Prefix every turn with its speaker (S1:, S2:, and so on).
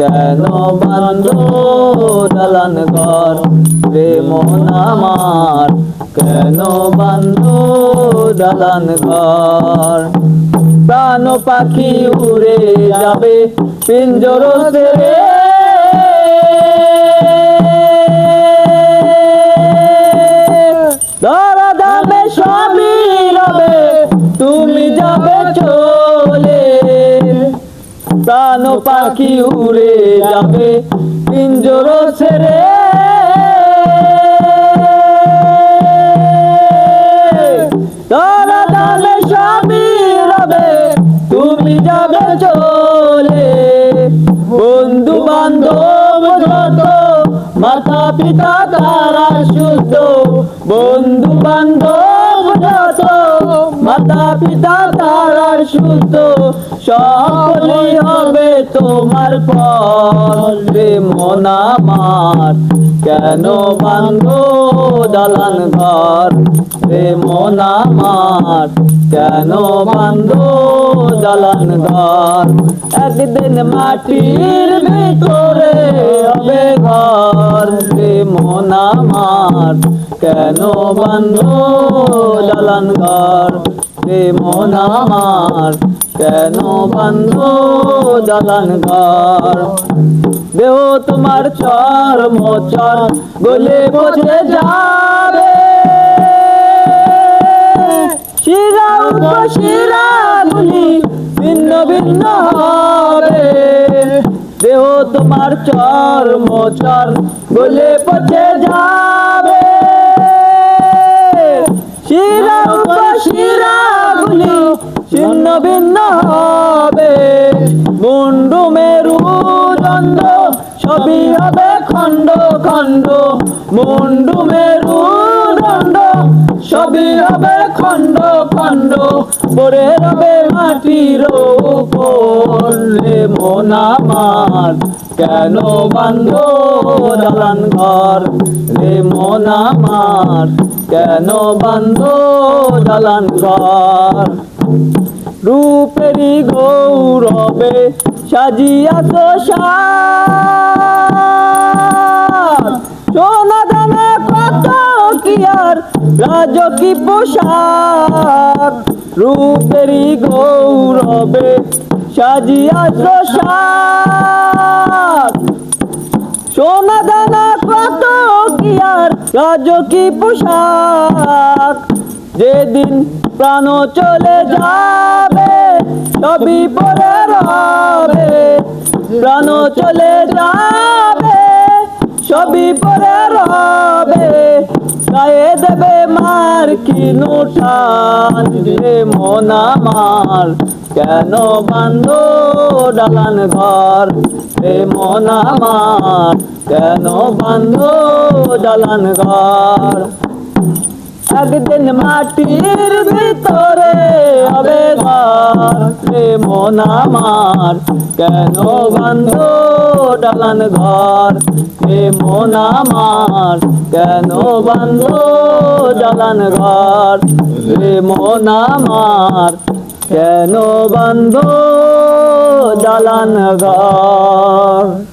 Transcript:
S1: কেন বন্ধ দালান ঘর? রে মন আমার কেন বন্ধ দালান ঘর? প্রাণ পাখি উড়ে যাবে পিঞ্জর ছেড়ে। তুমি যাবে চলে প্রাণ পাখি উড়ে যাবে পিঞ্জর ছেড়ে। যাবে বন্ধু বান্ধব মাতা পিতা তারা শুদ্ধ। বন্ধু বান্ধব মাতা পিতা তারা শুদ্ধ সকলেই হবে তোমার পর মন কেন বান্ধ দালান ঘর? রে মন কেন বান্ধ দালান ঘর? একদিন মাটির ভিতরে হবে ঘর। রে মন কেন বান্ধ দালান ঘর? রে মন আমার, কেন বান্ধ দালান ঘর? দেহ তোমার চর মোচর গলে পচে যাবে। শিরা উপশিরা গুলি ভিন্ন ভিন্ন হবে। দেহ তোমার চর মোচর গলে পচে যাবে। শিরা উপশিরা গুলি ছিন্ন ভিন্ন হবে। মুন্ডু মেরু দণ্ড সবই হবে খণ্ড খণ্ড। মুন্ডু মেরু দণ্ড সবই হবে খণ্ড খণ্ড। পরে রবে মাটির উপর। মন আমার কেন বান্ধ দালান ঘর? রে মন আমার, কেন বান্ধ দালান ঘর? রূপেরই গৌরবে সাজিয়া তো সোনা দানা কত কি আর রাজকি পোশাক? রূপেরই গৌরবে সাজিয়া তো সোনা দানা কত কি আর রাজকি পোশাক। যেদিন প্রাণ চলে যাবে, সবই পরে রবে। প্রাণ চলে যাবে, সবই পরে রবে। গায়ে দেবে মার কি নুঠান রে আমার। কেন বান্ধ ডালান ঘর? মন আমার, কেন বান্ধ ডালান ঘর? একদিন মাটির ভিতরে হবে ঘর। মন আমার, কেন বান্ধ ডালান ঘর? মন আমার, কেন বান্ধ ডালান ঘর? মন আমার কেন বান্ধ ডালান ঘর?